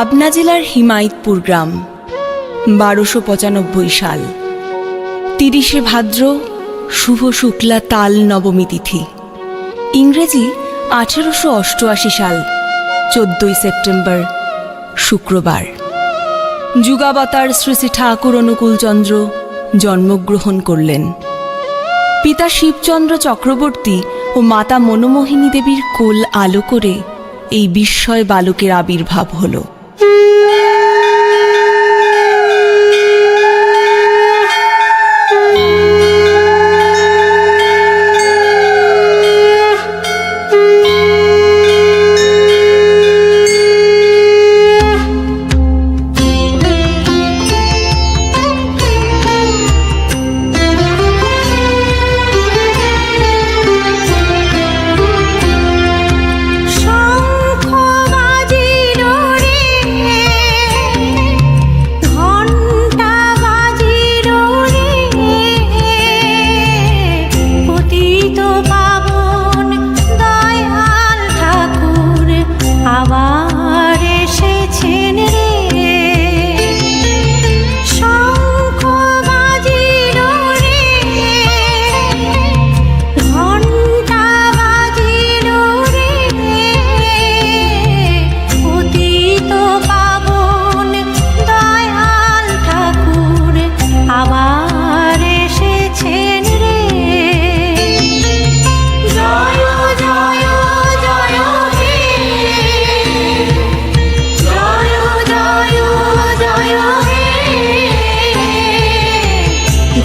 পাবনা জেলার হিমায়তপুর গ্রাম, বারোশো পঁচানব্বই সাল। তিরিশে ভাদ্র, শুভ শুক্লা তাল নবমী তিথি। ইংরেজি আঠেরোশো অষ্টআশি সাল, চোদ্দই সেপ্টেম্বর, শুক্রবার। যুগাবতার শ্রী শ্রী ঠাকুর অনুকূলচন্দ্র জন্মগ্রহণ করলেন। পিতা শিবচন্দ্র চক্রবর্তী ও মাতা মনোমোহিনী দেবীর কোল আলো করে এই বিস্ময় বালকের আবির্ভাব হলো।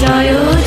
জয়